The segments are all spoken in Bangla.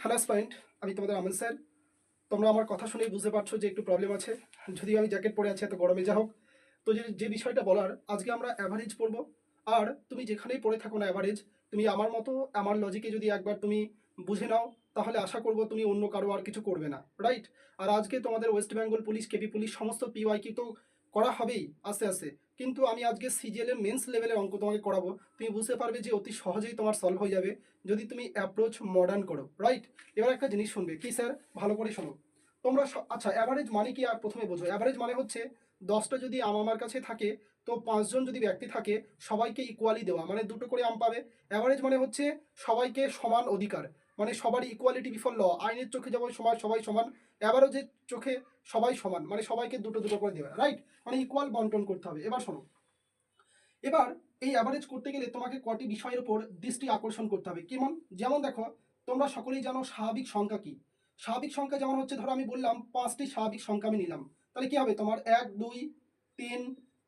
হ্যালো পয়েন্ট আমি তোমাদের আমিন স্যার। তোমরা আমার কথা শুনেই বুঝতে পারছ যে একটু প্রবলেম আছে। যদিও আমি জ্যাকেট পরে আছি, এত গরমে যা হোক। তো যে যে বিষয়টা বলার, আজকে আমরা অ্যাভারেজ পড়ব আর তুমি যেখানেই পড়ে থাকো না অ্যাভারেজ তুমি আমার মতো, আমার লজিকে যদি একবার তুমি বুঝে নাও, তাহলে আশা করব তুমি অন্য কারও আর কিছু করবে না রাইট আর আজকে তোমাদের West Bengal police KP police সমস্ত পিওয়াইকে তো করা হবেই, আস্তে আস্তে। কিন্তু আমি আজকে সিজিএল এর মেন্স লেভেলের অঙ্ক তোমাকে করাবো। তুমি বুঝতে পারবে যে অতি সহজেই তোমার সলভ হয়ে যাবে যদি তুমি অ্যাপ্রোচ মডার্ন করো। রাইট এবার একটা জিনিস শুনবে। কি স্যার ভালো করে শোনো। তোমরা আচ্ছা অ্যাভারেজ মানে কি আর প্রথমে বোঝো। অ্যাভারেজ মানে হচ্ছে দশটা যদি আম আমার কাছে থাকে, তো পাঁচজন যদি ব্যক্তি থাকে, সবাইকে ইকুয়ালি দেওয়া। মানে দুটো করে আম পাবে। অ্যাভারেজ মানে হচ্ছে সবাইকে সমান অধিকার। মানে সবারই ইকুয়ালিটি বিফোর ল আইনের চোখে যেমন সবাই সবাই সমান অ্যাভারেজের চোখে সবাই সমান মানে সবাইকে দুটো দুটো করে দেওয়া রাইট মানে ইকুয়াল বন্টন করতে হবে। এবার শোনো, এবার এই অ্যাভারেজ করতে গেলে তোমাকে কটি বিষয়ের উপর দৃষ্টি আকর্ষণ করতে হবে। কেমন? যেমন দেখো, তোমরা সকলেই জানো স্বাভাবিক সংখ্যা কি। স্বাভাবিক সংখ্যা যেমন হচ্ছে, ধরো আমি বললাম পাঁচটি স্বাভাবিক সংখ্যা আমি নিলাম। তাহলে কি হবে? তোমার এক, দুই, তিন,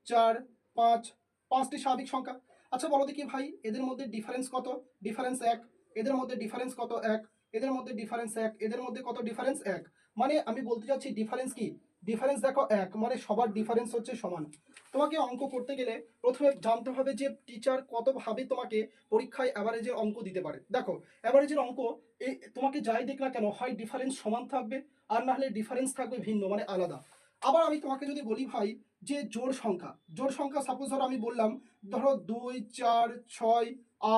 চার, পাঁচ, পাঁচটি স্বাভাবিক সংখ্যা। আচ্ছা বলো দেখি ভাই, এদের মধ্যে ডিফারেন্স কত? ডিফারেন্স এক। এদের মধ্যে ডিফারেন্স কত এক? এদের মধ্যে ডিফারেন্স এক। এদের মধ্যে কত ডিফারেন্স এক? মানে আমি বলতে চাচ্ছি ডিফারেন্স কি? ডিফারেন্স দেখো এক মানে সবার ডিফারেন্স হচ্ছে সমান। তোমাকে অঙ্ক করতে গেলে প্রথমে জানতে হবে যে টিচার কতভাবে তোমাকে পরীক্ষায় অ্যাভারেজের অঙ্ক দিতে পারে। দেখো অ্যাভারেজের অঙ্ক এই তোমাকে যাই দেখ না কেন, হয় ডিফারেন্স সমান থাকবে, আর না হলে ডিফারেন্স থাকবে ভিন্ন মানে আলাদা। আবার আমি তোমাকে যদি বলি ভাই যে জোড় সংখ্যা জোড় সংখ্যা সাপোজ ধরো আমি বললাম, ধরো দুই, চার, ছয়,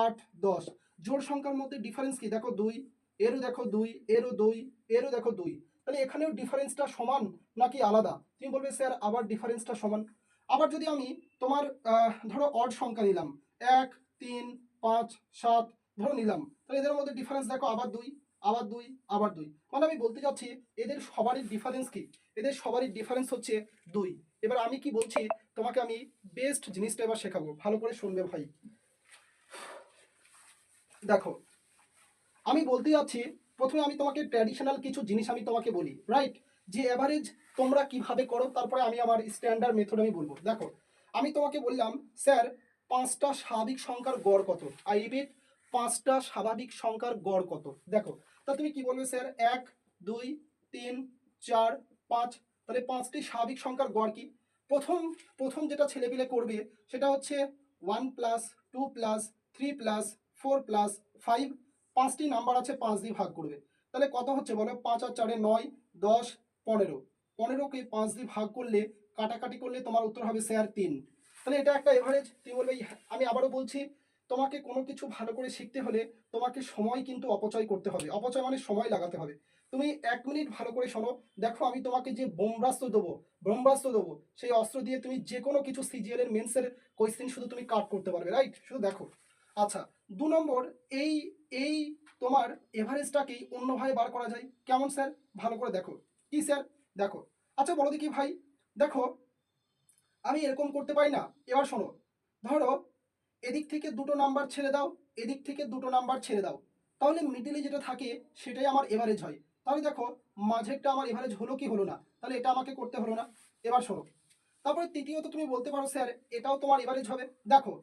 আট, দশ। জোড় সংখ্যার মধ্যে ডিফারেন্স কি? দেখো দুই, এরও দেখো দুই, এরও দুই, এরও দেখো দুই। তাহলে এখানেও ডিফারেন্সটা সমান নাকি আলাদা? তুমি বলবে, স্যার, আবার ডিফারেন্সটা সমান। আবার যদি আমি তোমার ধরো অড সংখ্যা নিলাম, এক, তিন, পাঁচ, সাত, ধরো নিলাম, তাহলে এদের মধ্যে ডিফারেন্স দেখো আবার দুই আবার দুই আবার দুই। মানে আমি বলতে চাচ্ছি, এদের সবারই ডিফারেন্স কি? এদের সবারই ডিফারেন্স হচ্ছে দুই। এবার আমি কি বলছি? তোমাকে আমি বেস্ট জিনিসটা এবার শেখাবো। ভালো করে শুনবে ভাই। দেখো, আমি বলতে যাচ্ছি, প্রথমে আমি তোমাকে ট্র্যাডিশনাল কিছু জিনিস আমি তোমাকে বলি রাইট যে অ্যাভারেজ তোমরা কীভাবে করো, তারপরে আমি আমার স্ট্যান্ডার্ড মেথড আমি বলব। দেখো, আমি তোমাকে বললাম স্যার পাঁচটা স্বাভাবিক সংখ্যার গড় কত? আই রিপিট পাঁচটা স্বাভাবিক সংখ্যার গড় কত? দেখো, তা তুমি কি বলবে স্যার এক, দুই, তিন, চার, পাঁচ, তাহলে পাঁচটি স্বাভাবিক সংখ্যার গড় কি? প্রথম প্রথম যেটা ছেলেপিলে করবে, সেটা হচ্ছে one plus two plus three plus four plus five পাঁচটি নাম্বার আছে পাঁচ দিয়ে ভাগ করবে। তাহলে কত হচ্ছে বলো? পাঁচ আর চারে নয় দশ পনেরো। পনেরোকে পাঁচ দিয়ে ভাগ করলে কাটাকাটি করলে তোমার উত্তর হবে স্যার তিন। তাহলে এটা একটা এভারেজ তুমি বলবে "হ্যাঁ, আমি আবারও বলছি তোমাকে কোনো কিছু ভালো করে শিখতে হলে তোমাকে সময় কিন্তু অপচয় করতে হবে। অপচয় মানে সময় লাগাতে হবে। তুমি এক মিনিট ভালো করে শোনো। দেখো আমি তোমাকে যে বোমব্রাস্ত্র দেবো ব্রহ্মাস্ত্র দেবো সেই অস্ত্র দিয়ে তুমি যে কোনো কিছু সিজিএল এর মেন্সের কোয়েশ্চেন শুধু তুমি কাট করতে পারবে রাইট শুধু দেখো। আচ্ছা দু নম্বর, এই এই তোমার এভারেজটাকেই অন্যভাবে বার করা যায়। কেমন স্যার? ভালো করে দেখো। কি স্যার? দেখো। আচ্ছা বলো দেখি ভাই। দেখো, আমি এরকম করতে পারি না। এবার শোনো। ধরো, এদিক থেকে দুটো নাম্বার ছেড়ে দাও, এদিক থেকে দুটো নাম্বার ছেড়ে দাও। তাহলে মিডিলে যেটা থাকে, সেটাই আমার এভারেজ হয়। তাহলে দেখো, মাঝেরটা আমার এভারেজ হলো কি হলো না? তাহলে এটা আমাকে করতে হলো না। এবার শোনো। তারপরে তৃতীয়ত তুমি বলতে পারো, স্যার, এটাও তোমার এভারেজ হবে। দেখো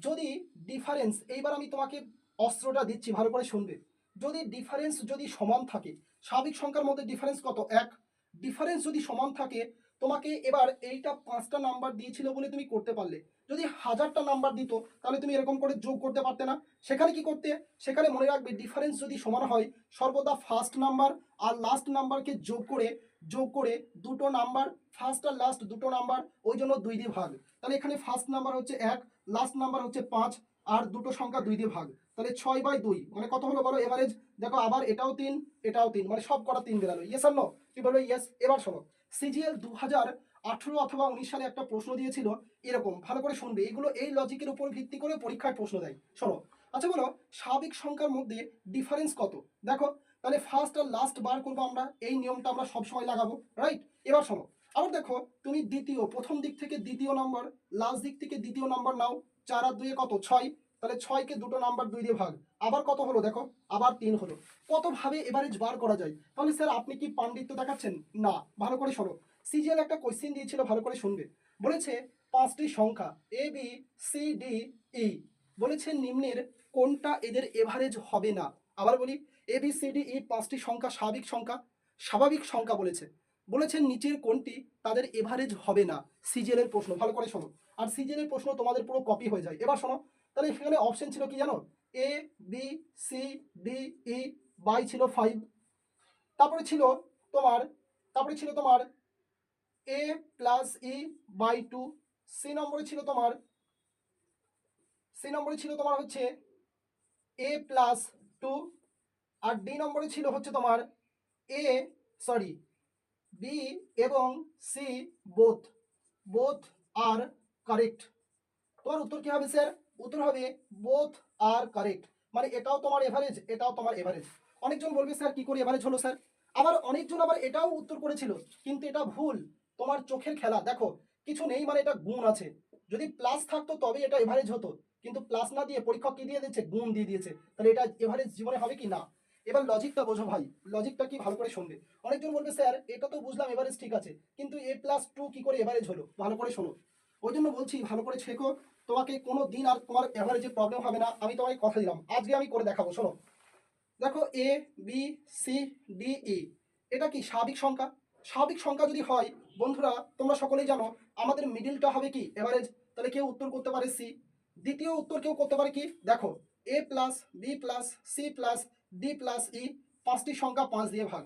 যদি ডিফারেন্স এইবার আমি তোমাকে অস্ত্রটা দিচ্ছি, ভালো করে শুনবে। যদি ডিফারেন্স যদি সমান থাকে, স্বাভাবিক সংখ্যার মধ্যে ডিফারেন্স কত? এক। ডিফারেন্স যদি সমান থাকে, তোমাকে এবার এইটা পাঁচটা নাম্বার দিয়েছিল বলে তুমি করতে পারলে। যদি হাজারটা নাম্বার দিত, তাহলে তুমি এরকম করে যোগ করতে পারতে না। সেখানে কি করতে? সেখানে মনে রাখবে ডিফারেন্স যদি সমান হয়, সর্বদা ফার্স্ট নাম্বার আর লাস্ট নাম্বারকে যোগ করে যোগ করে দুটো নাম্বার ফার্স্ট আর লাস্ট দুটো নাম্বার ওই জন্য দুই দিয়ে ভাগ। তাহলে এখানে ফার্স্ট নাম্বার হচ্ছে এক লাস্ট নাম্বার হচ্ছে পাঁচ, আর দুটো সংখ্যা দুই দিয়ে ভাগ। তাহলে ছয় বাই দুই মানে কত হলো বলো এভারেজ দেখো আবার এটাও তিন এটাও তিন মানে সব কটা তিন বেরালো। ইয়েস আর নো কি বলবে ইয়েস এবার শোনো। সিজিএল দু হাজার আঠেরো অথবা উনিশ সালে একটা প্রশ্ন দিয়েছিল, এরকম, ভালো করে শুনবে, এগুলো এই লজিকের উপর ভিত্তি করে পরীক্ষায় প্রশ্ন দেয়। শোনো আচ্ছা বলো, স্বাভাবিক সংখ্যার মধ্যে ডিফারেন্স কত? দেখো, তাহলে ফার্স্ট আর লাস্ট বার করব আমরা, এই নিয়মটা আমরা সবসময় লাগাবো রাইট এবার শোনো, আবার দেখো, তুমি দ্বিতীয়, প্রথম দিক থেকে দ্বিতীয় নাম্বার লাস্ট দিক থেকে দ্বিতীয় নাম্বার নাও, চার আর দুয়ে কত? ছয়, তাহলে ছয়কে দুটো নাম্বার দুই দিয়ে ভাগ, আবার কত হলো দেখো? আবার তিন হলো। কতভাবে এভারেজ বার করা যায়? তাহলে স্যার আপনি কি পাণ্ডিত্য দেখাচ্ছেন? না, ভালো করে শোনো সিজিএল একটা কোয়েশ্চেন দিয়েছিল, ভালো করে শুনবে। বলেছে, পাঁচটি সংখ্যা A B C D E বলেছে, নিম্নের কোনটা এদের এভারেজ হবে না? আবার বলি A B C D E পাঁচটি সংখ্যা স্বাভাবিক সংখ্যা? স্বাভাবিক সংখ্যা বলেছে। বলেছেন নিচের কোনটি তাদের এভারেজ হবে না? সিজিএল এর প্রশ্ন, ভালো করে শোনো। আর সিজিএল এর প্রশ্ন তোমাদের পুরো কপি হয়ে যায়। এবার শোনো, তাহলে এখানে অপশন ছিল কি জানো? A B C D E by ছিল ফাইভ তারপরে ছিল তোমার, তারপরে ছিল তোমার A plus E by two C নম্বরে ছিল তোমার সি নম্বরে ছিল তোমার হচ্ছে এ প্লাস টু আর ডি নম্বরে ছিল হচ্ছে তোমার এ সরি বি এবং সি বোথ বোথ আর কারেক্ট তোমার উত্তর কি হবে স্যার উত্তর হবে বোথ আর কারেক্ট মানে এটাও তোমার এভারেজ এটাও তোমার এভারেজ অনেকজন বলবে স্যার কি করে এভারেজ হলো স্যার আবার অনেকজন আবার এটাও উত্তর করেছিল, কিন্তু এটা ভুল। তোমার চোখের খেলা, দেখো, কিছু নেই মানে এটা গুণ আছে। যদি প্লাস থাকতো তবে এটা এভারেজ হতো, কিন্তু প্লাস না দিয়ে পরীক্ষক কি দিয়ে দিয়েছে গুণ দিয়ে দিয়েছে। তাহলে এটা এভারেজ জীবনে হবে কি না? এবার লজিকটা বোঝো ভাই লজিকটা কি ভালো করে শুনবে। অনেকজন বলবে, স্যার, এটা তো বুঝলাম এভারেজ ঠিক আছে, কিন্তু এ প্লাস টু কি করে এভারেজ হলো? ভালো করে শোনো। ওই জন্য বলছি, ভালো করে শেখো, তোমাকে কোনো দিন আর তোমার এভারেজে প্রবলেম হবে না। আমি তোমাকে কথা দিলাম। আজকে আমি করে দেখাবো, শোনো। দেখো A B C D E এটা কি স্বাভাবিক সংখ্যা? স্বাভাবিক সংখ্যা যদি হয় বন্ধুরা, তোমরা সকলেই জানো, আমাদের মিডিলটা হবে কি? এভারেজ তাহলে কেউ উত্তর করতে পারে সি দ্বিতীয় উত্তর কেউ করতে পারে কি? দেখো A plus B plus C plus D plus E পাঁচটি সংখ্যা পাঁচ দিয়ে ভাগ।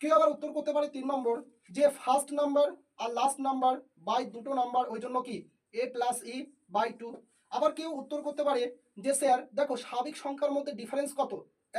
কেউ আবার উত্তর করতে পারে তিন নম্বর, যে ফার্স্ট নাম্বার আর লাস্ট নাম্বার বাই দুটো নাম্বার ওই জন্য কি? A plus E by two আবার কেউ উত্তর করতে পারে যে স্যার দেখো স্বাভাবিক সংখ্যার মধ্যে ডিফারেন্স কত?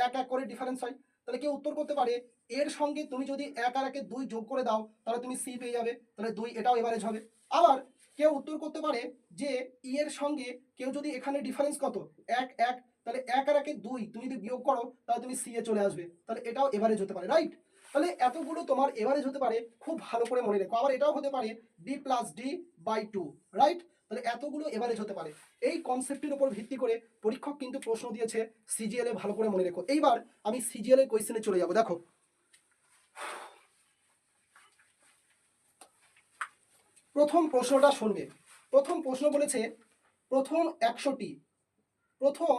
এক এক করে ডিফারেন্স হয়। তাহলে কেউ উত্তর করতে পারে এর সঙ্গে তুমি যদি এক আর একে দুই যোগ করে দাও, তাহলে তুমি সি পেয়ে যাবে। তাহলে দুই এটাও এভারেজ হবে। আবার কেউ উত্তর করতে পারে যে ই এর সঙ্গে কেউ যদি এখানে ডিফারেন্স কত, এক এক, তাহলে এক আর একে দুই তুমি যদি বিয়োগ করো, তাহলে তুমি সি এ চলে আসবে। তাহলে এটাও এভারেজ হতে পারে রাইট তাহলে এতগুলো তোমার এভারেজ হতে পারে, খুব ভালো করে মনে রেখো। আবার এটাও হতে পারে B plus D by two right তাহলে এতগুলো এভারেজ হতে পারে। এই কনসেপ্টের উপর ভিত্তি করে পরীক্ষক কিন্তু প্রশ্ন দিয়েছে সিজিএল ভালো করে মনে রেখো। এইবার আমি সিজিএল এর কোয়েশ্চেনে চলে যাব। দেখো প্রথম প্রশ্নটা শুনবে। প্রথম প্রশ্ন বলেছে, প্রথম একশোটি প্রথম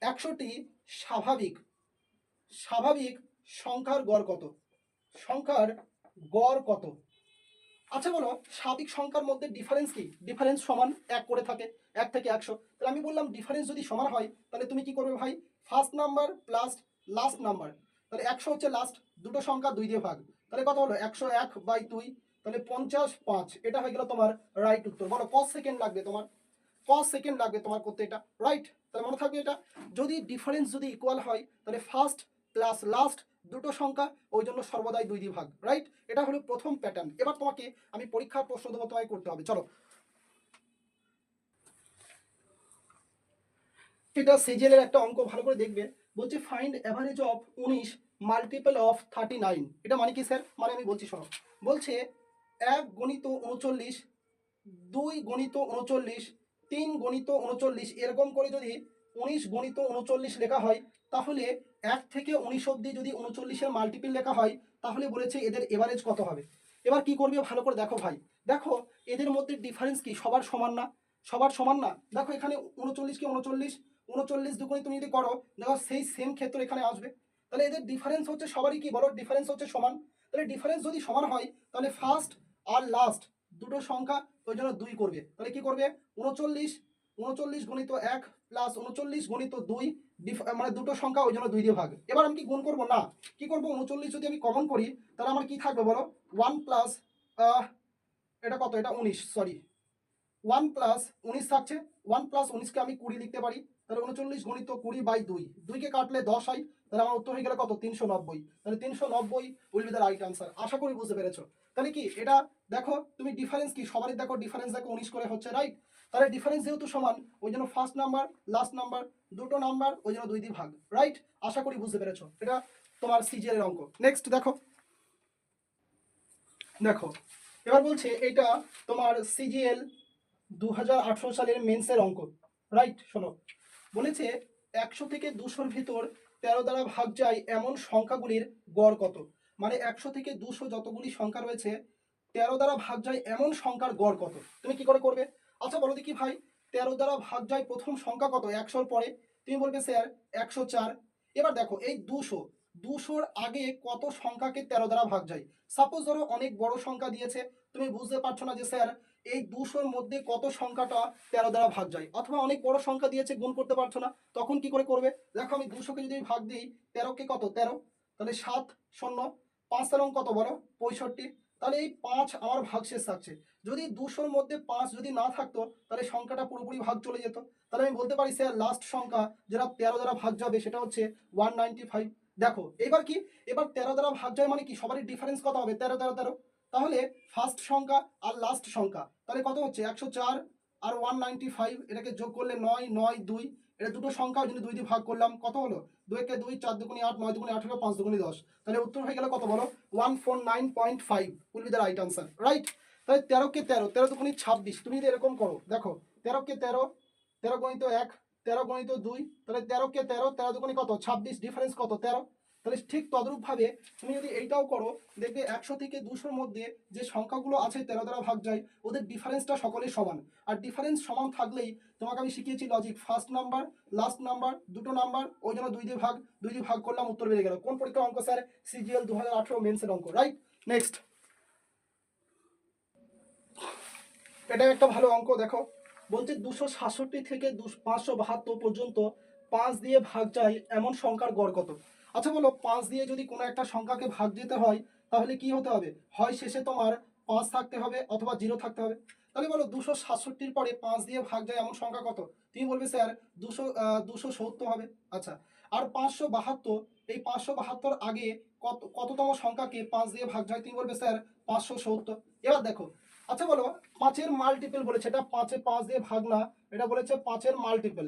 একশোটি স্বাভাবিক স্বাভাবিক সংখ্যার গড় কত? সংখ্যার গড় কত? আচ্ছা বলো, স্বাভাবিক সংখ্যার মধ্যে ডিফারেন্স কি? ডিফারেন্স সমান এক করে থাকে, এক থেকে একশো। তাহলে আমি বললাম ডিফারেন্স যদি সমান হয়, তাহলে তুমি কি করবে ভাই? First number plus last number তাহলে একশো হচ্ছে লাস্ট দুটো সংখ্যা দুই দিয়ে ভাগ। তাহলে কত হলো? একশো এক বাই দুই তাহলে পঞ্চাশ পাঁচ, এটা হয়ে গেল তোমার রাইট উত্তর। বলো কত সেকেন্ড লাগবে তোমার। কত সেকেন্ড লাগবে তোমার করতে এটা। রাইট তাহলে মনে থাকবে এটা। যদি ডিফারেন্স যদি ইকুয়াল হয়, তাহলে ফার্স্ট প্লাস লাস্ট দুটো সংখ্যা, ওই জন্য সর্বদাই দুই দিয়ে ভাগ রাইট এটা হলো প্রথম প্যাটার্ন এবার তোমাকে আমি পরীক্ষার প্রশ্ন দেবো, তোমায় করতে হবে। চলো। এটা সিজিএলের একটা অঙ্ক, ভালো করে দেখবে। বলছে ফাইন্ড অ্যাভারেজ অফ উনিশ মাল্টিপল অফ থার্টি নাইন এটা মানে কি স্যার মানে আমি বলছি, শোনো। বলছে এক গণিত উনচল্লিশ, দুই গণিত উনচল্লিশ, তিন গণিত উনচল্লিশ, এরকম করে যদি উনিশ গণিত উনচল্লিশ লেখা হয়, তাহলে এক থেকে উনিশ অব্দি যদি উনচল্লিশের মাল্টিপিল লেখা হয়, তাহলে বলেছে এদের এভারেজ কত হবে। এবার কি করবে ভালো করে দেখো ভাই। দেখো, এদের মধ্যে ডিফারেন্স কি? সবার সমান না? সবার সমান না? দেখো এখানে উনচল্লিশ কি উনচল্লিশ উনচল্লিশ দুগুণে তুমি যদি করো, দেখো সেই সেম ক্ষেত্র এখানে আসবে। তাহলে এদের ডিফারেন্স হচ্ছে সবারই কি বলো? ডিফারেন্স হচ্ছে সমান। তাহলে ডিফারেন্স যদি সমান হয়, তাহলে ফার্স্ট আর লাস্ট দুটো সংখ্যা ওই জন্য দুই করবে। তাহলে কি করবে? উনচল্লিশ উনচল্লিশ গণিত এক প্লাস উনচল্লিশ গণিত দুই মানে দুটো সংখ্যা ওই জন্য দুই দিয়ে ভাগ। এবার আমি কি গুণ করব? না। কি করব? উনচল্লিশ যদি আমি কমন করি, তাহলে আমার কি থাকবে বলো? ওয়ান প্লাস এটা কত? এটা উনিশ সরি ওয়ান প্লাস উনিশ থাকছে। ওয়ান প্লাস উনিশকে আমি কুড়ি লিখতে পারি। তাহলে উনচল্লিশ গণিত কুড়ি বাই দুই। দুইকে কাটলে দশ হয়। তাহলে আমার উত্তর হয়ে গেলে কত? তিনশো নব্বই। তাহলে তিনশো নব্বই will be the right answer আশা করি বুঝতে পেরেছ। তাহলে কি এটা দেখো, তুমি ডিফারেন্স কি? সবারই দেখো ডিফারেন্স দেখো, উনিশ করে হচ্ছে রাইট তাহলে ডিফারেন্স যেহেতু সমান, ওই জন্য ফার্স্ট নাম্বার লাস্ট নাম্বার দুটো নাম্বার ওই জন্য দুই দিয়ে ভাগ রাইট আশা করি বুঝতে পেরেছ। এটা তোমার সিজিএল এর অঙ্ক। নেক্সট দেখো। দেখো, এবার বলছে এটা তোমার সিজিএল দু হাজার আঠেরো সালের মেন্সের অঙ্ক রাইট শোনো, বলেছে একশো থেকে দুশোর ভিতর তেরো দ্বারা ভাগ যায় এমন সংখ্যাগুলির গড় কত? মানে একশো থেকে দুশো যতগুলি সংখ্যা রয়েছে, তেরো দ্বারা ভাগ যায় এমন সংখ্যার গড় কত? তুমি কি করে করবে? আচ্ছা বলো দেখি ভাই, তেরো দ্বারা ভাগ যায় প্রথম সংখ্যা কত? একশোর পরে। তুমি বলবে, স্যার, একশো চার। এবার দেখো, এই দুশো, দুশোর আগে কত সংখ্যাকে তেরো দ্বারা ভাগ যায়? সাপোজ ধরো অনেক বড় সংখ্যা দিয়েছে, তুমি বুঝতে পারছ না যে, স্যার, এই দুশোর মধ্যে কত সংখ্যাটা তেরো দ্বারা ভাগ যায়? অথবা অনেক বড় সংখ্যা দিয়েছে, গুণ করতে পারছ না, তখন কি করে করবে? দেখো আমি দুশোকে যদি ভাগ দিই, তেরোকে কত? তেরো। তাহলে সাত শূন্য। পাঁচ তেরো কত বড় পঁয়ষট্টি। তাহলে এই পাঁচ আমার ভাগশেষ থাকছে। যদি দুশোর মধ্যে পাঁচ যদি না থাকতো, তাহলে সংখ্যাটা পুরোপুরি ভাগ চলে যেত। তাহলে আমি বলতে পারি স্যার লাস্ট সংখ্যা যেটা তেরো দ্বারা ভাগ যাবে, সেটা হচ্ছে ওয়ান নাইনটি ফাইভ দেখো, এবার কি? এবার তেরো দ্বারা ভাগ যায় মানে কি? সবারই ডিফারেন্স কত হবে? তেরো তেরো তেরো। তাহলে ফার্স্ট সংখ্যা আর লাস্ট সংখ্যা। তাহলে কত হচ্ছে? একশো চার আর ওয়ান নাইনটি ফাইভ এটাকে যোগ করলে নয় নয়, দুই, এটা দুটো সংখ্যা যদি দুই দিয়ে ভাগ করলাম, কত হলো? দুইকে দুই, চার দুগুনি আট, নয় দুগুনি আঠেরো, পাঁচ দুগুনি দশ। তাহলে উত্তর হয়ে গেল কত বলো? One four nine point five will be the right answer right তাহলে তেরোকে তেরো তেরো দুগুনি ছাব্বিশ, তুমি যদি এরকম করো, দেখো তেরোকে তেরো তেরো গণিত এক, তেরো গণিত দুই, তাহলে তেরোকে তেরো তেরো দুগুনি কত? ছাব্বিশ ডিফারেন্স কত? তেরো। তাহলে ঠিক তদ্রূপভাবে তুমি যদি এইটাও করো, দেখবে একশো থেকে দুশোর মধ্যে যে সংখ্যাগুলো আছে তেরো দ্বারা ভাগ যায়, ওদের ডিফারেন্সটা সকলেই সমান। আর ডিফারেন্স সমান থাকলেই তোমাকে আমি শিখিয়েছি logic first number last number দুটো নাম্বার ওই জন্য দুই দিয়ে ভাগ, দুই দিয়ে ভাগ করলাম, উত্তর বেড়ে গেল। কোন পরীক্ষার অঙ্ক স্যার সিজিএল দু হাজার আঠেরো মেন্সের অঙ্ক রাইট নেক্সট এটা একটা ভালো অঙ্ক, দেখো। বলছে দুশো সাতষট্টি থেকে দুশো পাঁচশো বাহাত্তর পর্যন্ত পাঁচ দিয়ে ভাগ যায়, এমন সংখ্যার গড় কত? আচ্ছা বলো, পাঁচ দিয়ে যদি কোনো একটা সংখ্যাকে ভাগ দিতে হয়, তাহলে কি হতে হবে? হয় শেষে তোমার পাঁচ থাকতে হবে অথবা জিরো থাকতে হবে। তাহলে বলো, দুশো সাতষট্টির পরে পাঁচ দিয়ে ভাগ যায় এমন সংখ্যা কত? তুমি বলবে, স্যার, দুশো দুশো সত্তর হবে। আচ্ছা আর পাঁচশো বাহাত্তর, এই পাঁচশো বাহাত্তর আগে কত, কততম সংখ্যাকে পাঁচ দিয়ে ভাগ যায়? তুমি বলবে, স্যার, পাঁচশো সত্তর। এবার দেখো আচ্ছা বলো, পাঁচের মাল্টিপল বলেছে, এটা পাঁচে পাঁচ দিয়ে ভাগ না, এটা বলেছে পাঁচের মাল্টিপল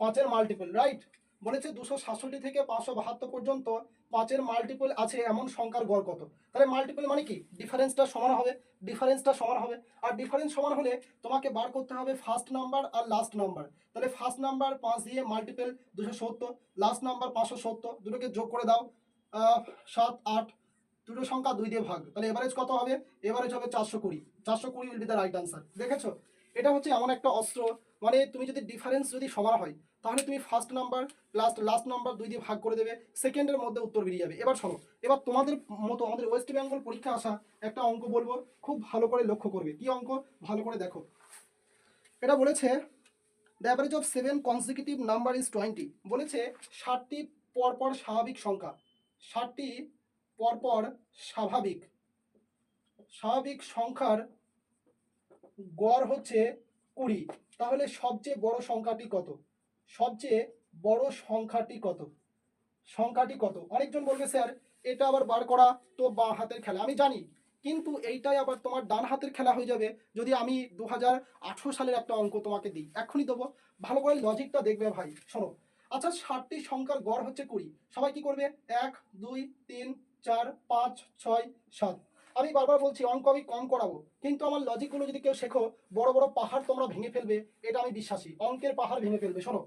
পাঁচের মাল্টিপল রাইট বলেছে দুশো সাতষট্টি থেকে পাঁচশো বাহাত্তর পর্যন্ত পাঁচের মাল্টিপল আছে, এমন সংখ্যার গড় কত? তাহলে মাল্টিপল মানে কি? ডিফারেন্সটা সমান হবে ডিফারেন্সটা সমান হবে। আর ডিফারেন্স সমান হলে তোমাকে বার করতে হবে ফার্স্ট নাম্বার আর লাস্ট নাম্বার তাহলে ফার্স্ট নাম্বার পাঁচ দিয়ে মাল্টিপল দুশো সত্তর লাস্ট নাম্বার পাঁচশো সত্তর, দুটোকে যোগ করে দাও সাত, আট, দুটো সংখ্যা দুই দিয়ে ভাগ। তাহলে এভারেজ কত হবে? এভারেজ হবে চারশো কুড়ি। চারশো কুড়ি will be the right answer দেখেছ? এটা হচ্ছে এমন একটা অস্ত্র মানে তুমি যদি ডিফারেন্স যদি সমান হয় তাহলে তুমি first number plus last number দুই দিয়ে ভাগ করে দেবে সেকেন্ডের মধ্যে উত্তর বেরিয়ে যাবে। এবার শোনো, এবার তোমাদের মতো আমাদের ওয়েস্ট বেঙ্গল পরীক্ষা আসা একটা অঙ্ক বলব, খুব ভালো করে লক্ষ্য করবে। কি অঙ্ক? ভালো করে দেখো। এটা বলেছে the average of seven consecutive number is twenty বলেছে, ষাটটি পরপর স্বাভাবিক সংখ্যা। ষাটটি পরপর স্বাভাবিক। স্বাভাবিক সংখ্যার গড় হচ্ছে কুড়ি। তাহলে সবচেয়ে বড় সংখ্যাটি কত? সবচেয়ে বড় সংখ্যাটি কত? সংখ্যাটি কত? অনেকজন বলবে, স্যার, এটা আবার বার করা তো বাঁ হাতের খেলা। আমি জানি, কিন্তু এইটাই আবার তোমার ডান হাতের খেলা হয়ে যাবে যদি আমি দু হাজার আঠেরো সালের একটা অঙ্ক তোমাকে দিই। এখনই দেবো। ভালো করে লজিকটা দেখবে ভাই, শোনো। আচ্ছা ষাটটি সংখ্যার গড় হচ্ছে কুড়ি। সবাই কি করবে? এক, দুই, তিন, চার, পাঁচ, ছয়, সাত। আমি বারবার বলছি, অঙ্ক আমি কম করাবো। কিন্তু আমার লজিকগুলো যদি কেউ শেখো, বড় বড় পাহাড় তোমরা ভেঙে ফেলবে, এটা আমি বিশ্বাসী। অঙ্কের পাহাড় ভেঙে ফেলবে, শোনো।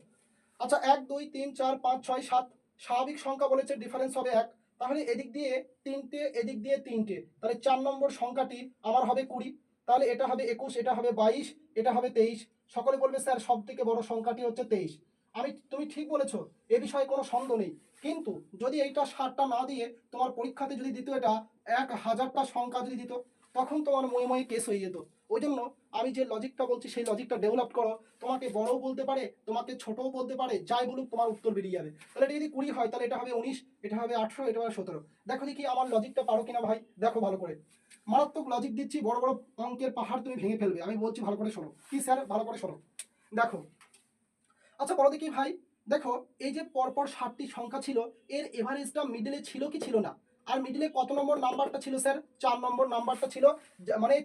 আচ্ছা এক, দুই, তিন, চার, পাঁচ, ছয়, সাত, স্বাভাবিক সংখ্যা বলেছে ডিফারেন্স হবে এক। তাহলে এদিক দিয়ে তিনটে, এদিক দিয়ে তিনটে। তাহলে চার নম্বর সংখ্যাটি আমার হবে কুড়ি। তাহলে এটা হবে একুশ, এটা হবে বাইশ, এটা হবে তেইশ। সকলে বলবে, স্যার সব থেকে বড় সংখ্যাটি হচ্ছে তেইশ। আমি, তুমি ঠিক বলেছ, এ বিষয়ে কোনো সন্দেহ নেই। কিন্তু যদি এইটা সারটা না দিয়ে তোমার পরীক্ষাতে যদি দিত এটা এক হাজারটা সংখ্যা যদি দিত, তখন তোমার ময়ে ময়ে কেস হয়ে যেত। ওই জন্য আমি যে লজিকটা বলছি, সেই লজিকটা ডেভেলপ করো। তোমাকে বড়ও বলতে পারে, তোমাকে ছোটও বলতে পারে, যাই বলুক, তোমার উত্তর বেরিয়ে যাবে। তাহলে এটা যদি কুড়ি হয়, তাহলে এটা হবে উনিশ, এটা হবে আঠেরো, এটা হবে সতেরো। দেখো দেখি আমার লজিকটা পারো কিনা ভাই? দেখো ভালো করে। মারাত্মক লজিক দিচ্ছি, বড় বড় অঙ্কের পাহাড় তুমি ভেঙে ফেলবে। আমি বলছি ভালো করে শোনো। কি স্যার ভালো করে শোনো। দেখো। আচ্ছা বলো দেখি ভাই। দেখো, এই যে পরপর ষাটটি সংখ্যা ছিল, এর এভারেজটা মিডলে ছিল কি ছিল না? আর মিডলে কত নম্বর নাম্বারটা ছিল, স্যার? চার নম্বর নাম্বারটা ছিল। মানে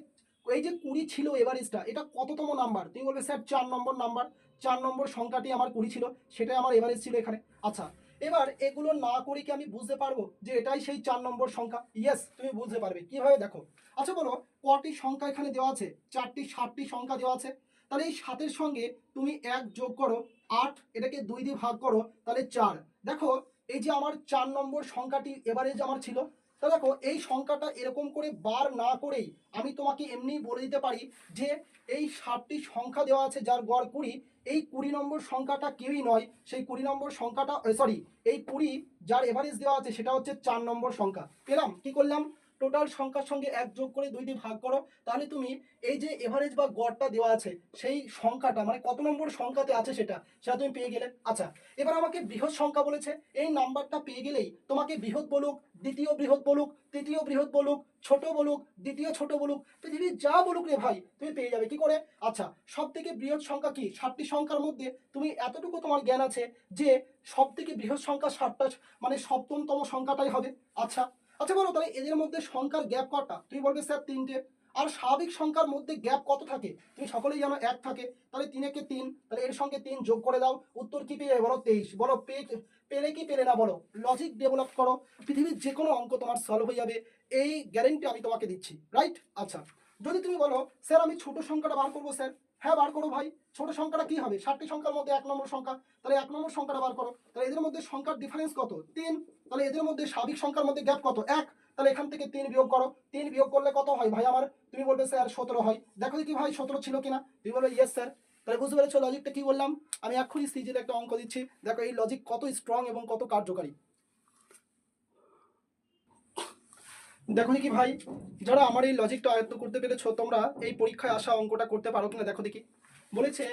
এই যে কুড়ি ছিল এভারেজটা এটা কততম নাম্বার? তুমি বলবে, স্যার, চার নম্বর নাম্বার। চার নম্বর সংখ্যাটি আমার কুড়ি ছিল, সেটাই আমার এভারেজ ছিল এখানে। আচ্ছা এবার এগুলো না করে কি আমি বুঝতে পারব যে এটাই সেই চার নম্বর সংখ্যা? ইয়েস তুমি বুঝতে পারবে। কীভাবে দেখো? আচ্ছা বলো, কটি সংখ্যা এখানে দেওয়া আছে? চারটি ষাটটি সংখ্যা দেওয়া আছে। তাহলে এই সাতের সঙ্গে তুমি এক যোগ করো, আট, এটাকে দুই দিয়ে ভাগ করো, তাহলে চার। দেখো এই যে আমার চার নম্বর সংখ্যাটি এভারেজ আমার ছিল, তা দেখো, এই সংখ্যাটা এরকম করে বার না করেই আমি তোমাকে এমনি বলে দিতে পারি যে এই সাতটি সংখ্যা দেওয়া আছে যার গড় কুড়ি, এই কুড়ি নম্বর সংখ্যাটা কেউই নয়, সেই কুড়ি নম্বর সংখ্যাটা সরি এই কুড়ি যার এভারেজ দেওয়া আছে সেটা হচ্ছে চার নম্বর সংখ্যা। পেলাম? কি করলাম? টোটাল সংখ্যার সঙ্গে এক যোগ করে দুই দিয়ে ভাগ করো, তাহলে তুমি এই যে এভারেজ বা গড়টা দেওয়া আছে, সেই সংখ্যাটা মানে কত নম্বর সংখ্যাতে আছে সেটা সেটা তুমি পেয়ে গেলে। আচ্ছা এবার আমাকে বৃহৎ সংখ্যা বলেছে, এই নাম্বারটা পেয়ে গেলেই তোমাকে বৃহৎ বলুক, দ্বিতীয় বৃহৎ বলুক, তৃতীয় বৃহৎ বলুক, ছোট বলুক, দ্বিতীয় ছোট বলুক পৃথিবী যা বলুক রে ভাই, তুমি পেয়ে যাবে, কি করে? আচ্ছা সব থেকে বৃহৎ সংখ্যা কি? ষাটটি সংখ্যার মধ্যে তুমি এতটুকু তোমার জ্ঞান আছে যে সব থেকে বৃহৎ সংখ্যা ষাটটা মানে সপ্তমতম সংখ্যাটাই হবে। আচ্ছা আচ্ছা বলো, তাহলে এদের মধ্যে সংখ্যার গ্যাপ কটা? তুমি বলবে স্যার তিনটে। আর স্বাভাবিক সংখ্যার মধ্যে গ্যাপ কত থাকে? তুমি সকলেই জানো এক থাকে। তাহলে তিনেকে তিন, তাহলে এর সঙ্গে তিন যোগ করে দাও। উত্তর কি পেয়ে বলো? তেইশ। বলো পেলে কি পেলে না বলো? লজিক ডেভেলপ করো। পৃথিবীর যে কোনো অঙ্ক তোমার সলভ হয়ে যাবে। এই গ্যারেন্টি আমি তোমাকে দিচ্ছি রাইট আচ্ছা যদি তুমি বলো স্যার আমি ছোট সংখ্যাটা বার করব স্যার হ্যাঁ বার করো ভাই। ছোট সংখ্যাটা কি হবে? ষাটটি সংখ্যার মধ্যে এক নম্বর সংখ্যা। তাহলে এক নম্বর সংখ্যাটা বার করো। তাহলে এদের মধ্যে সংখ্যার ডিফারেন্স কত? তিন। তাহলে এদের মধ্যে স্বাভাবিক সংখ্যার মধ্যে গ্যাপ কত? এক। তাহলে এখান থেকে তিন বিয়োগ করো। তিন বিয়োগ করলে কত হয়? ভাই, আমার তুমি বলবে, স্যার, সতেরো হয়। দেখো দেখি ভাই, সতেরো ছিল কিনা? তুমি বলবে ইয়েস স্যার তাহলে বুঝতে পেরেছ লজিকটা কি বললাম? আমি এক্ষুনি সিজির একটা অঙ্ক দিচ্ছি। দেখো এই লজিক কত স্ট্রং এবং কত কার্যকারী। দেখো কি ভাই যারা আমার এই লজিকটা আয়ত্ত করতে পেরেছ, তোমরা এই পরীক্ষায় আসা অঙ্কটা করতে পারো কিনা দেখো দেখি। বলেছে,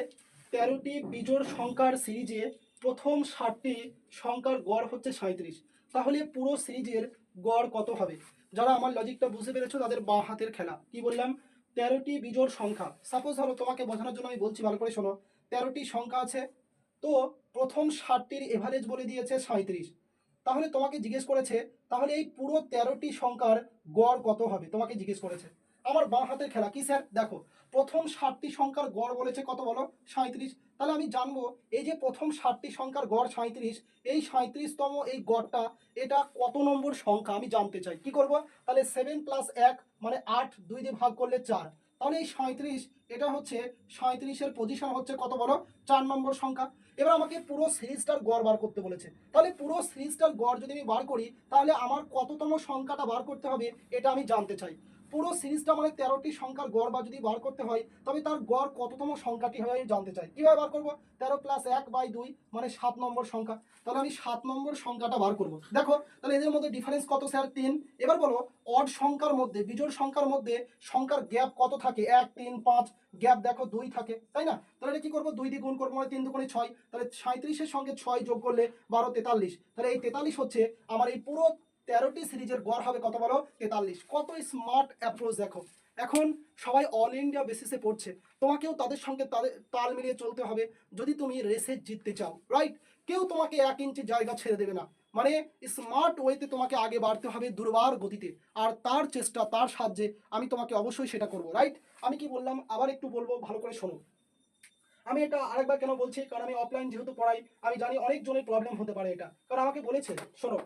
তেরোটি বিজোড় সংখ্যার সিরিজে প্রথম ষাটটি সংখ্যার গড় হচ্ছে সাঁত্রিশ তাহলে পুরো সিরিজের গড় কত হবে? যারা আমার লজিকটা বুঝতে পেরেছ, তাদের বাঁ হাতের খেলা। কি বললাম? তেরোটি বিজোড় সংখ্যা। সাপোজ ধরো তোমাকে বোঝানোর জন্য আমি বলছি, ভালো করে শোনো। তেরোটি সংখ্যা আছে, তো প্রথম ষাটটির এভারেজ বলে দিয়েছে সাঁত্রিশ তাহলে তোমাকে জিজ্ঞেস করেছে, তাহলে এই পুরো তেরোটি সংখ্যার গড় কত হবে? তোমাকে জিজ্ঞেস করেছে। আমার বাঁ হাতের খেলা কি স্যার? দেখো, প্রথম ষাটটি সংখ্যার গড় বলেছে কত বলো? সাঁত্রিশ তাহলে আমি জানব, এই যে প্রথম ষাটটি সংখ্যার গড় সাঁত্রিশ এই সাঁত্রিশতম এই গড়টা, এটা কত নম্বর সংখ্যা? আমি জানতে চাই। কি করব? তাহলে সেভেন প্লাস এক মানে আট, দুই দিয়ে ভাগ করলে চার। তাহলে এই সাঁত্রিশ এটা হচ্ছে সাঁত্রিশের পজিশন হচ্ছে কত বলো? চার নম্বর সংখ্যা। এবার আমাকে পুরো সিরিজটার গড় বার করতে বলেছে। তাহলে পুরো সিরিজটার গড় যদি আমি বার করি, তাহলে আমার কততম সংখ্যাটা বার করতে হবে, এটা আমি জানতে চাই। পুরো সিরিজটা মানে তেরোটি সংখ্যার গড় বা যদি বার করতে হয়, তবে তার গড় কততম সংখ্যাটি হবে আমি জানতে চাই। কীভাবে বার করব? তেরো প্লাস এক বাই দুই মানে সাত নম্বর সংখ্যা। তাহলে আমি সাত নম্বর সংখ্যাটা বার করব। দেখো, তাহলে এদের মধ্যে ডিফারেন্স কত স্যার তিন। এবার বলো অড সংখ্যার মধ্যে, বিজোড় সংখ্যার মধ্যে সংখ্যার গ্যাপ কত থাকে? এক, তিন, পাঁচ গ্যাপ দেখো দুই থাকে, তাই না? তাহলে কি করব? দুই দিয়ে গুণ করব মানে তিন দুগুণে ছয়। তাহলে সাঁত্রিশের সঙ্গে ছয় যোগ করলে বারো তেতাল্লিশ। তাহলে এই তেতাল্লিশ হচ্ছে আমার এই পুরো তেরোটি সিরিজের গড় হবে, কত বলো? তেতাল্লিশ। কত স্মার্ট অ্যাপ্রোচ দেখো। এখন সবাই অল ইন্ডিয়া বেসিসে পড়ছে। তোমাকেও তাদের সঙ্গে তাদের তাল মিলিয়ে চলতে হবে। যদি তুমি রেসে জিততে চাও রাইট কেউ তোমাকে এক ইঞ্চি জায়গা ছেড়ে দেবে না। মানে স্মার্ট ওয়েতে তোমাকে আগে বাড়তে হবে দুর্বার গতিতে। আর তার চেষ্টা, তার সাহায্যে আমি তোমাকে অবশ্যই সেটা করব রাইট আমি কি বললাম? আবার একটু বলব, ভালো করে শোনো। আমি এটা আরেকবার কেন বলছি? কারণ আমি অফলাইন যেহেতু পড়াই, আমি জানি অনেকজনের প্রবলেম হতে পারে এটা। কারণ আমাকে বলেছে, শোনো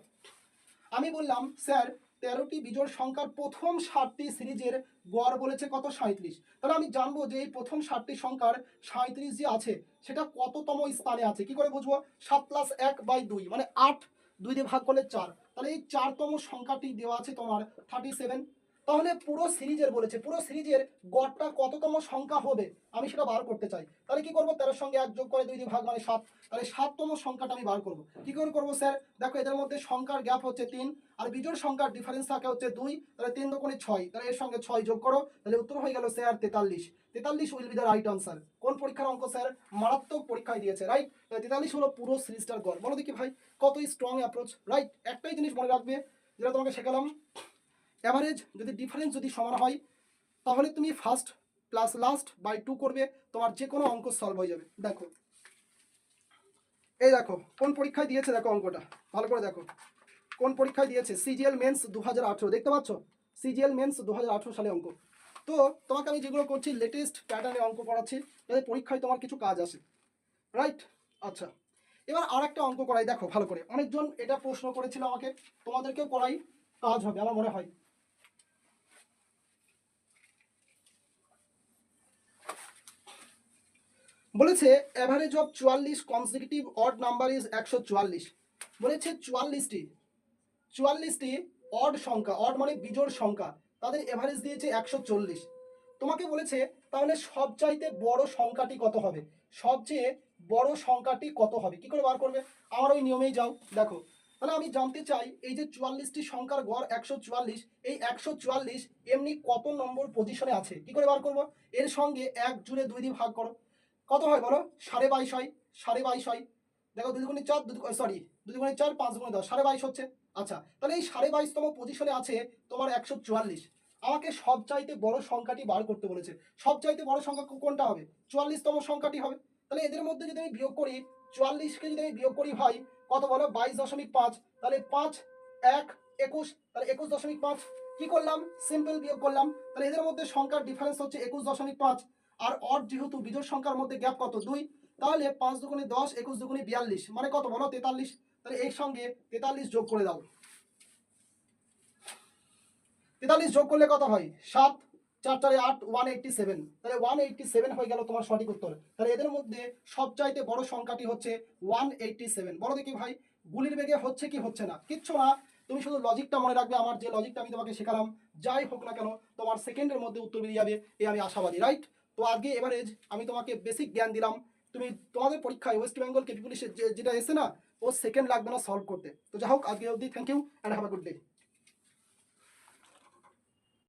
আমি বললাম, স্যার, তেরোটি বিজোড় সংখ্যার প্রথম সাতটি সিরিজের গড় বলেছে কত? সাঁত্রিশ তাহলে আমি জানব যে এই প্রথম সাতটি সংখ্যার সাঁত্রিশ যে আছে, সেটা কততম স্থানে আছে? কি করে বুঝব? সাত প্লাস এক বাই দুই মানে আট, দুই দিয়ে ভাগ করলে চার। তাহলে এই চারতম সংখ্যাটি দেওয়া আছে তোমার থার্টি সেভেন তাহলে পুরো সিরিজের বলেছে, পুরো সিরিজের গড়টা কততম সংখ্যা হবে? আমি সেটা বার করতে চাই। তাহলে কি করব? তেরোর সঙ্গে এক যোগ করে দুই দিয়ে ভাগ মানে সাত। তাহলে সাততম সংখ্যাটা আমি বার করব। কি করে করব স্যার? দেখো, এদের মধ্যে সংখ্যার গ্যাপ হচ্ছে তিন, আর বিজোড় সংখ্যার ডিফারেন্স থাকে হচ্ছে দুই, তাহলে তিন দোকানে ছয়। তাহলে এর সঙ্গে ছয় যোগ করো, তাহলে উত্তর হয়ে গেল স্যার তেতাল্লিশ। তেতাল্লিশ will be the right answer কোন পরীক্ষার অঙ্ক স্যার? মারাত্মক পরীক্ষায় দিয়েছে রাইট তেতাল্লিশ হলো পুরো সিরিজটার গড়। বলো দেখি ভাই কত স্ট্রং অ্যাপ্রোচ রাইট একটাই জিনিস মনে রাখবে, যেটা তোমাকে শেখালাম। অ্যাভারেজ যদি ডিফারেন্স যদি সমান হয়, তাহলে তুমি first plus last by two করবে, তোমার যে কোনো অঙ্ক সলভ হয়ে যাবে। দেখো। এই দেখো, কোন পরীক্ষায় দিয়েছে দেখো অঙ্কটা? ভালো করে দেখো। কোন পরীক্ষায় দিয়েছে? সিজিএল মেন্স দু হাজার আঠেরো। দেখতে পাচ্ছ? সিজিএল মেন্স দু হাজার আঠেরো সালে অঙ্ক। তো তোমাকে আমি যেগুলো করছি লেটেস্ট প্যাটার্নে অঙ্ক করাচ্ছি, যাতে পরীক্ষায় তোমার কিছু কাজ আসে। রাইট আচ্ছা। এবার আর একটা অঙ্ক করাই। দেখো, ভালো করে। অনেকজন এটা প্রশ্ন করেছিল আমাকে। তোমাদেরকেও করাই। কাজ হবে, আমার মনে হয়। বলেছে অ্যাভারেজ অফ চুয়াল্লিশ কনসিকিউটিভ অড নাম্বার ইজ একশো চুয়াল্লিশ। বলেছে, চুয়াল্লিশটি চুয়াল্লিশটি অড সংখ্যা অড মানে বিজোড় সংখ্যা, তাদের এভারেজ দিয়েছে একশো চল্লিশ। তোমাকে বলেছে, তাহলে সবচাইতে বড় সংখ্যাটি কত হবে? সবচেয়ে বড় সংখ্যাটি কত হবে? কি করে বার করবে? আমার ওই নিয়মেই যাও, দেখো। তাহলে আমি জানতে চাই, এই যে চুয়াল্লিশটি সংখ্যার গড় একশো চুয়াল্লিশ, এই একশো চুয়াল্লিশ এমনি কত নম্বর পজিশনে আছে? কি করে বার করব? এর সঙ্গে এক জুড়ে দুই দিয়ে ভাগ করো। কত হয় বলো? সাড়ে বাইশ হয়, সাড়ে বাইশ হয়। দেখো দুই দুগুণে চার সরি দুই দুগুণে চার, পাঁচ দুগুণে দশ, সাড়ে বাইশ হচ্ছে। আচ্ছা তাহলে এই সাড়ে বাইশতম পজিশনে আছে তোমার একশো চুয়াল্লিশ। আমাকে সবচাইতে বড় সংখ্যাটি বার করতে বলেছে। সবচাইতে বড় সংখ্যা কোনটা হবে? চুয়াল্লিশতম সংখ্যাটি হবে। তাহলে এদের মধ্যে যদি আমি বিয়োগ করি, চুয়াল্লিশকে যদি আমি বিয়োগ করি ভাই, কত বলো? বাইশ দশমিক পাঁচ। তাহলে পাঁচ, এক, একুশ, তাহলে একুশ দশমিক পাঁচ। কি করলাম? সিম্পল বিয়োগ করলাম। তাহলে এদের মধ্যে সংখ্যার ডিফারেন্স হচ্ছে একুশ দশমিক পাঁচ। আর অড যেহেতু বিজোড় সংখ্যার মধ্যে গ্যাপ কত? দুই। তাহলে পাঁচ দুগুণে দশ, একুশ দুগুণে বিয়াল্লিশ। মানে কত? বলো, তেতাল্লিশ। তাহলে এর সঙ্গে তেতাল্লিশ যোগ করে দাও। তেতাল্লিশ যোগ করলে কত হয়? সাত, চার, চারে আট ওয়ান এইটটি সেভেন তাহলে ওয়ান এইটটি সেভেন হয়ে গেল তোমার সঠিক উত্তর। তাহলে এদের মধ্যে সবচাইতে বড় সংখ্যাটি হচ্ছে ওয়ান এইটটি সেভেন বলো দেখি ভাই, গুলির বেগে হচ্ছে কি হচ্ছে না? কিচ্ছু না। তুমি শুধু লজিকটা মনে রাখবে। আমার যে লজিকটা আমি তোমাকে শেখালাম, যাই হোক না কেন, তোমার সেকেন্ডের মধ্যে উত্তর বেরিয়ে যাবে, এ আমি আশাবাদী রাইট তো আজকে এভারেজ আমি তোমাকে বেসিক জ্ঞান দিলাম। তুমি তোমাদের পরীক্ষায় ওয়েস্ট বেঙ্গল কেপি পুলিশের যেটা এসে না, ও সেকেন্ড লাগবে না সলভ করতে। তো যাই হোক আজকে অবধি thank you and have a good day